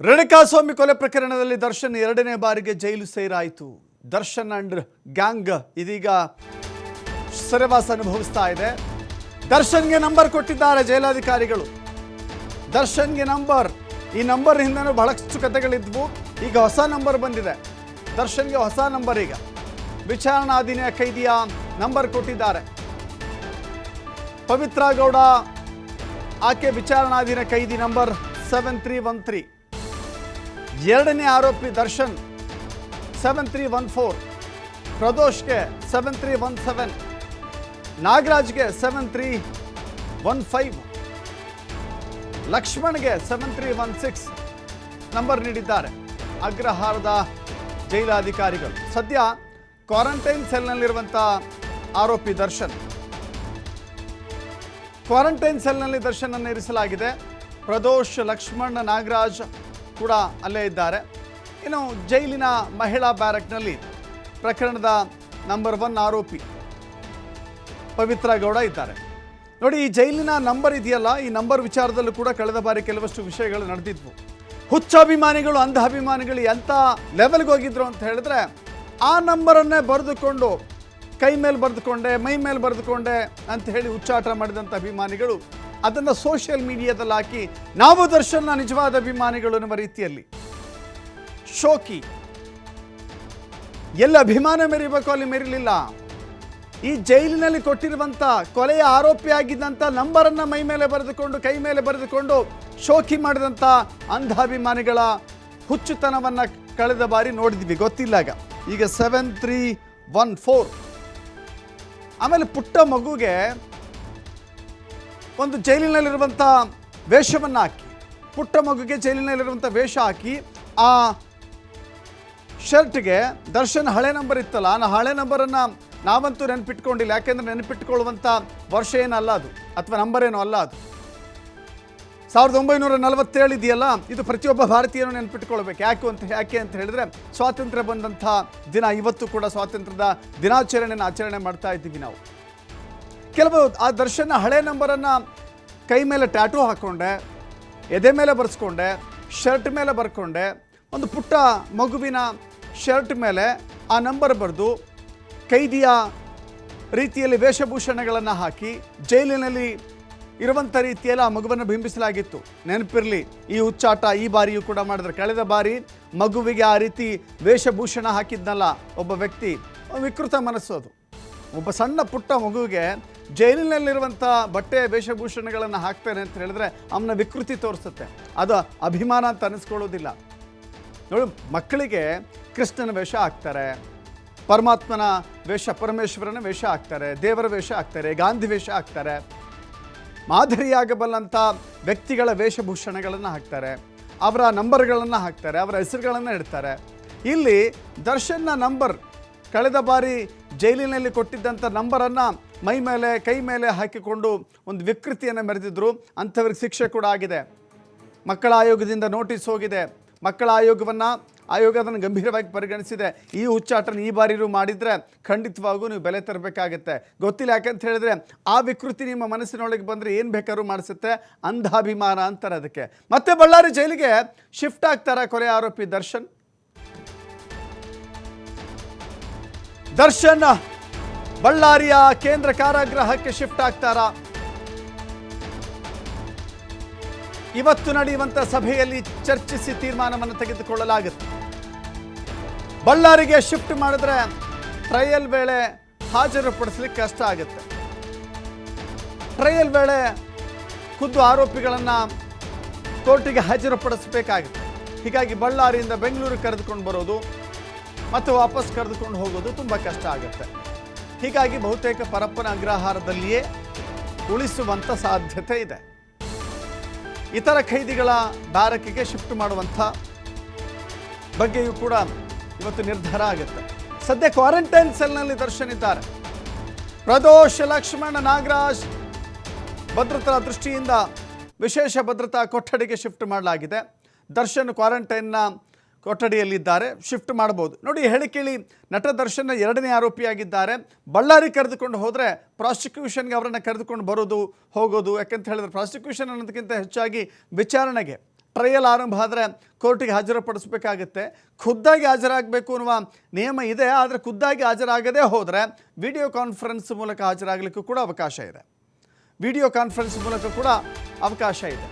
ರೇಣುಕಾಸ್ವಾಮಿ ಕೊಲೆ ಪ್ರಕರಣದಲ್ಲಿ ದರ್ಶನ್ ಎರಡನೇ ಬಾರಿಗೆ ಜೈಲು ಸೇರಾಯಿತು. ದರ್ಶನ್ ಅಂಡ್ ಗ್ಯಾಂಗ್ ಇದೀಗ ಸೆರೆವಾಸ ಅನುಭವಿಸ್ತಾ ಇದೆ. ದರ್ಶನ್ಗೆ ನಂಬರ್ ಕೊಟ್ಟಿದ್ದಾರೆ ಜೈಲಾಧಿಕಾರಿಗಳು. ದರ್ಶನ್ಗೆ ನಂಬರ್, ಈ ನಂಬರ್ ಹಿಂದೆನೂ ಬಹಳಷ್ಟು ಕಥೆಗಳಿದ್ವು. ಈಗ ಹೊಸ ನಂಬರ್ ಬಂದಿದೆ. ದರ್ಶನ್ಗೆ ಹೊಸ ನಂಬರ್ ಈಗ. ವಿಚಾರಣಾಧೀನ ಕೈದಿಯ ನಂಬರ್ ಕೊಟ್ಟಿದ್ದಾರೆ. ಪವಿತ್ರ ಗೌಡ, ಆಕೆ ವಿಚಾರಣಾಧೀನ ಕೈದಿ number seven three one three ಎರಡನೇ ಆರೋಪಿ Darshan seven three one four ಪ್ರದೋಷ್ಗೆ seven three one seven ನಾಗರಾಜ್ಗೆ seven three one five ಲಕ್ಷ್ಮಣ್ಗೆ seven three one six number ನೀಡಿದ್ದಾರೆ. ಅಗ್ರಹಾರದ ಜೈಲಾಧಿಕಾರಿಗಳು. ಸದ್ಯ ಕ್ವಾರಂಟೈನ್ ಸೆಲ್ನಲ್ಲಿರುವಂಥ ಆರೋಪಿ ದರ್ಶನ್. ಕ್ವಾರಂಟೈನ್ ಸೆಲ್ನಲ್ಲಿ ದರ್ಶನನ್ನು ಇರಿಸಲಾಗಿದೆ. ಪ್ರದೋಷ್, ಲಕ್ಷ್ಮಣ್, ನಾಗರಾಜ್ ಕೂಡ ಅಲ್ಲೇ ಇದ್ದಾರೆ. ಇನ್ನು ಜೈಲಿನ ಮಹಿಳಾ ಬ್ಯಾರಕ್ನಲ್ಲಿ ಪ್ರಕರಣದ ನಂಬರ್ ಒನ್ ಆರೋಪಿ ಪವಿತ್ರ ಗೌಡ ಇದ್ದಾರೆ. ನೋಡಿ, ಈ ಜೈಲಿನ ನಂಬರ್ ಇದೆಯಲ್ಲ, ಈ ನಂಬರ್ ವಿಚಾರದಲ್ಲೂ ಕೂಡ ಕಳೆದ ಬಾರಿ ಕೆಲವಷ್ಟು ವಿಷಯಗಳು ನಡೆದಿದ್ವು. ಹುಚ್ಚಾಭಿಮಾನಿಗಳು ಅಂಧ ಅಭಿಮಾನಿಗಳು ಎಂಥ ಲೆವೆಲ್ಗೆ ಹೋಗಿದ್ರು ಅಂತ ಹೇಳಿದ್ರೆ, ಆ ನಂಬರನ್ನೇ ಬರೆದುಕೊಂಡು ಕೈ ಮೇಲೆ ಬರೆದುಕೊಂಡೆ, ಮೈ ಮೇಲೆ ಬರೆದುಕೊಂಡೆ ಅಂತ ಹೇಳಿ ಹುಚ್ಚಾಟ ಮಾಡಿದಂಥ ಅಭಿಮಾನಿಗಳು ಅದನ್ನು ಸೋಷಿಯಲ್ ಮೀಡಿಯಾದಲ್ಲಿ ಹಾಕಿ ನಾವು ದರ್ಶನ್ನ ನಿಜವಾದ ಅಭಿಮಾನಿಗಳು ಎನ್ನುವ ರೀತಿಯಲ್ಲಿ. ಶೋಕಿ. ಎಲ್ಲ ಅಭಿಮಾನ ಮೆರಿಬೇಕು ಅಲ್ಲಿ ಮೆರಿಲಿಲ್ಲ. ಈ ಜೈಲಿನಲ್ಲಿ ಕೊಟ್ಟಿರುವಂಥ ಕೊಲೆಯ ಆರೋಪಿಯಾಗಿದ್ದಂಥ ನಂಬರನ್ನ ಮೈ ಮೇಲೆ ಬರೆದುಕೊಂಡು, ಕೈ ಮೇಲೆ ಬರೆದುಕೊಂಡು ಶೋಕಿ ಮಾಡಿದಂಥ ಅಂಧಾಭಿಮಾನಿಗಳ ಹುಚ್ಚುತನವನ್ನು ಕಳೆದ ಬಾರಿ ನೋಡಿದ್ವಿ. ಗೊತ್ತಿಲ್ಲಾಗ ಈಗ ಸೆವೆನ್ ತ್ರೀ ಒನ್ ಫೋರ್ ಆಮೇಲೆ ಪುಟ್ಟ ಮಗುಗೆ ಒಂದು ಜೈಲಿನಲ್ಲಿರುವಂಥ ವೇಷವನ್ನು ಹಾಕಿ, ಪುಟ್ಟ ಮಗುಗೆ ಜೈಲಿನಲ್ಲಿರುವಂಥ ವೇಷ ಹಾಕಿ, ಆ ಶರ್ಟ್ಗೆ, ದರ್ಶನ್ ಹಳೆ ನಂಬರ್ ಇತ್ತಲ್ಲ, ಆ ಹಳೆ ನಂಬರನ್ನು ನಾವಂತೂ ನೆನಪಿಟ್ಕೊಂಡಿಲ್ಲ. ಯಾಕೆಂದ್ರೆ ನೆನಪಿಟ್ಕೊಳ್ಳುವಂಥ ವರ್ಷ ಏನಲ್ಲ ಅದು? ಅಥವಾ ನಂಬರ್ ಏನೋ ಅಲ್ಲ ಅದು? ಸಾವಿರದ ಒಂಬೈನೂರ ನಲವತ್ತೇಳು ಇದೆಯಲ್ಲ? ಇದು ಪ್ರತಿಯೊಬ್ಬ ಭಾರತೀಯನು ನೆನಪಿಟ್ಕೊಳ್ಬೇಕು. ಯಾಕೆ ಅಂತ ಯಾಕೆ ಅಂತ ಹೇಳಿದ್ರೆ, ಸ್ವಾತಂತ್ರ್ಯ ಬಂದಂಥ ದಿನ, ಇವತ್ತು ಕೂಡ ಸ್ವಾತಂತ್ರ್ಯದ ದಿನಾಚರಣೆಯನ್ನು ಆಚರಣೆ ಮಾಡ್ತಾ ಇದ್ದೀವಿ ನಾವು. ಕೆಲವು ಆ ದರ್ಶನ ಹಳೆ ನಂಬರನ್ನು ಕೈ ಮೇಲೆ ಟ್ಯಾಟೂ ಹಾಕ್ಕೊಂಡೆ ಎದೆ ಮೇಲೆ ಬರೆಸ್ಕೊಂಡೆ, ಶರ್ಟ್ ಮೇಲೆ ಬರ್ಕೊಂಡೆ, ಒಂದು ಪುಟ್ಟ ಮಗುವಿನ ಶರ್ಟ್ ಮೇಲೆ ಆ ನಂಬರ್ ಬರೆದು ಕೈದಿಯ ರೀತಿಯಲ್ಲಿ ವೇಷಭೂಷಣಗಳನ್ನು ಹಾಕಿ ಜೈಲಿನಲ್ಲಿ ಇರುವಂಥ ರೀತಿಯಲ್ಲಿ ಆ ಮಗುವನ್ನು ಬಿಂಬಿಸಲಾಗಿತ್ತು. ನೆನಪಿರಲಿ, ಈ ಹುಚ್ಚಾಟ ಈ ಬಾರಿಯೂ ಕೂಡ ಮಾಡಿದ್ರೆ. ಕಳೆದ ಬಾರಿ ಮಗುವಿಗೆ ಆ ರೀತಿ ವೇಷಭೂಷಣ ಹಾಕಿದ್ನಲ್ಲ ಒಬ್ಬ ವ್ಯಕ್ತಿ ವಿಕೃತ ಮನಸ್ಸು ಅದು. ಒಬ್ಬ ಸಣ್ಣ ಪುಟ್ಟ ಮಗುವಿಗೆ ಜೈಲಿನಲ್ಲಿರುವಂಥ ಬಟ್ಟೆ ವೇಷಭೂಷಣಗಳನ್ನು ಹಾಕ್ತೇನೆ ಅಂತ ಹೇಳಿದ್ರೆ ಅವನ ವಿಕೃತಿ ತೋರಿಸುತ್ತೆ. ಅದು ಅಭಿಮಾನ ಅಂತ ಅನಿಸ್ಕೊಳ್ಳೋದಿಲ್ಲ. ನೋಡಿ, ಮಕ್ಕಳಿಗೆ ಕೃಷ್ಣನ ವೇಷ ಹಾಕ್ತಾರೆ, ಪರಮಾತ್ಮನ ವೇಷ, ಪರಮೇಶ್ವರನ ವೇಷ ಹಾಕ್ತಾರೆ, ದೇವರ ವೇಷ ಹಾಕ್ತಾರೆ, ಗಾಂಧಿ ವೇಷ ಹಾಕ್ತಾರೆ, ಮಾದರಿಯಾಗಬಲ್ಲಂಥ ವ್ಯಕ್ತಿಗಳ ವೇಷಭೂಷಣಗಳನ್ನು ಹಾಕ್ತಾರೆ, ಅವರ ನಂಬರ್ಗಳನ್ನು ಹಾಕ್ತಾರೆ, ಅವರ ಹೆಸರುಗಳನ್ನು ಇಡ್ತಾರೆ. ಇಲ್ಲಿ ದರ್ಶನ್ನ ನಂಬರ್ ಕಳೆದ ಬಾರಿ ಜೈಲಿನಲ್ಲಿ ಕೊಟ್ಟಿದ್ದಂಥ ನಂಬರನ್ನು ಮೈ ಮೇಲೆ, ಕೈ ಮೇಲೆ ಹಾಕಿಕೊಂಡು ಒಂದು ವಿಕೃತಿಯನ್ನು ಮೆರೆದಿದ್ದರು ಅಂಥವ್ರಿಗೆ ಶಿಕ್ಷೆ ಕೂಡ ಆಗಿದೆ. ಮಕ್ಕಳ ಆಯೋಗದಿಂದ ನೋಟಿಸ್ ಹೋಗಿದೆ. ಮಕ್ಕಳ ಆಯೋಗವನ್ನು, ಆಯೋಗ ಅದನ್ನು ಗಂಭೀರವಾಗಿ ಪರಿಗಣಿಸಿದೆ. ಈ ಹುಚ್ಚಾಟನ ಈ ಬಾರಿಯೂ ಮಾಡಿದರೆ ಖಂಡಿತವಾಗೂ ನೀವು ಬೆಲೆ ತರಬೇಕಾಗತ್ತೆ. ಗೊತ್ತಿಲ್ಲ ಯಾಕಂತ ಹೇಳಿದ್ರೆ ಆ ವಿಕೃತಿ ನಿಮ್ಮ ಮನಸ್ಸಿನೊಳಗೆ ಬಂದರೆ ಏನು ಬೇಕಾದ್ರೂ ಮಾಡಿಸುತ್ತೆ. ಅಂಧಾಭಿಮಾನ ಅಂತಾರೆ ಅದಕ್ಕೆ. ಮತ್ತೆ ಬಳ್ಳಾರಿ ಜೈಲಿಗೆ ಶಿಫ್ಟ್ ಆಗ್ತಾರೆ ಕೊಲೆ ಆರೋಪಿ ದರ್ಶನ್? ದರ್ಶನ್, ಬಳ್ಳಾರಿಯ ಕೇಂದ್ರ ಕಾರಾಗೃಹಕ್ಕೆ ಶಿಫ್ಟ್ ಆಗ್ತಾರ? ಇವತ್ತು ನಡೆಯುವಂಥ ಸಭೆಯಲ್ಲಿ ಚರ್ಚಿಸಿ ತೀರ್ಮಾನವನ್ನು ತೆಗೆದುಕೊಳ್ಳಲಾಗುತ್ತೆ. ಬಳ್ಳಾರಿಗೆ ಶಿಫ್ಟ್ ಮಾಡಿದ್ರೆ ಟ್ರಯಲ್ ವೇಳೆ ಹಾಜರುಪಡಿಸ್ಲಿಕ್ಕೆ ಕಷ್ಟ ಆಗುತ್ತೆ. ಟ್ರಯಲ್ ವೇಳೆ ಖುದ್ದು ಆರೋಪಿಗಳನ್ನು ಕೋರ್ಟಿಗೆ ಹಾಜರುಪಡಿಸಬೇಕಾಗುತ್ತೆ. ಹೀಗಾಗಿ ಬಳ್ಳಾರಿಯಿಂದ ಬೆಂಗಳೂರು ಕರೆದುಕೊಂಡು ಬರೋದು ಮತ್ತು ವಾಪಸ್ ಕರೆದುಕೊಂಡು ಹೋಗೋದು ತುಂಬ ಕಷ್ಟ ಆಗುತ್ತೆ. ಹೀಗಾಗಿ ಬಹುತೇಕ ಪರಪ್ಪನ ಅಗ್ರಹಾರದಲ್ಲಿಯೇ ಉಳಿಸುವಂಥ ಸಾಧ್ಯತೆ ಇದೆ. ಇತರ ಖೈದಿಗಳ ಬ್ಯಾರಕ್ಕಿಗೆ ಶಿಫ್ಟ್ ಮಾಡುವಂಥ ಬಗ್ಗೆಯೂ ಕೂಡ ಇವತ್ತು ನಿರ್ಧಾರ ಆಗುತ್ತೆ. ಸದ್ಯ ಕ್ವಾರಂಟೈನ್ ಸೆಲ್ನಲ್ಲಿ ದರ್ಶನ್ ಇದ್ದಾರೆ ಪ್ರದೋಷ್ ಲಕ್ಷ್ಮಣ ನಾಗರಾಜ್ ಭದ್ರತಾ ದೃಷ್ಟಿಯಿಂದ ವಿಶೇಷ ಭದ್ರತಾ ಕೊಠಡಿಗೆ ಶಿಫ್ಟ್ ಮಾಡಲಾಗಿದೆ. ದರ್ಶನ್ ಕ್ವಾರಂಟೈನ್ನ ಕೊಠಡಿಯಲ್ಲಿದ್ದಾರೆ. ಶಿಫ್ಟ್ ಮಾಡ್ಬೋದು ನೋಡಿ ಹೇಳಿ ಕೇಳಿ ನಟ ದರ್ಶನ್ ಎರಡನೇ ಆರೋಪಿಯಾಗಿದ್ದಾರೆ. ಬಳ್ಳಾರಿ ಕರೆದುಕೊಂಡು ಹೋದರೆ ಪ್ರಾಸಿಕ್ಯೂಷನ್ಗೆ ಅವರನ್ನು ಕರೆದುಕೊಂಡು ಬರೋದು, ಹೋಗೋದು, ಯಾಕೆಂತ ಹೇಳಿದ್ರೆ ಪ್ರಾಸಿಕ್ಯೂಷನ್ ಅನ್ನೋದಕ್ಕಿಂತ ಹೆಚ್ಚಾಗಿ ವಿಚಾರಣೆಗೆ ಟ್ರಯಲ್ ಆರಂಭ ಆದರೆ ಕೋರ್ಟಿಗೆ ಹಾಜರುಪಡಿಸಬೇಕಾಗುತ್ತೆ. ಖುದ್ದಾಗಿ ಹಾಜರಾಗಬೇಕು ಅನ್ನುವ ನಿಯಮ ಇದೆ, ಆದರೆ ಖುದ್ದಾಗಿ ಹಾಜರಾಗದೇ ಹೋದರೆ ವಿಡಿಯೋ ಕಾನ್ಫರೆನ್ಸ್ ಮೂಲಕ ಹಾಜರಾಗಲಿಕ್ಕೂ ಕೂಡ ಅವಕಾಶ ಇದೆ. ವಿಡಿಯೋ ಕಾನ್ಫರೆನ್ಸ್ ಮೂಲಕ ಕೂಡ ಅವಕಾಶ ಇದೆ.